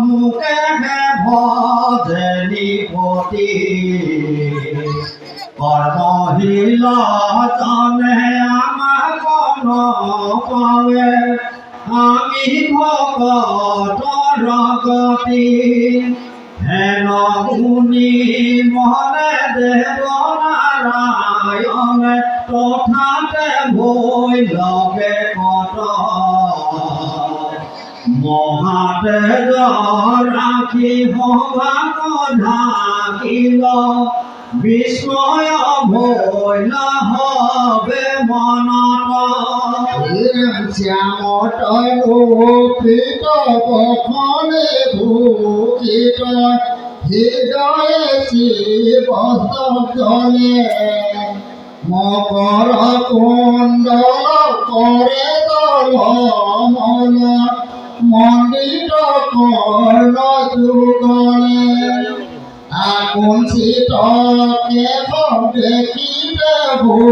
মুখে ভজনি পতি কর্মহীল জানে আমার কোন পাবে আমি ভকতর গতি হেন মনে দেব নারায়ণ। তথাতে ভৈ লগে কত মহাতেজ রাখি ভগান ঢাকিল। বিস্ময় ভৈ হবে মনত শ্যামত রূপিত বখনে ভূষিত। হৃদয়ে শিব জলে মকর কুণ্ডল করে তল মন মন্দির কর্ণ যুগলে শীতকে দেখিতে ভূ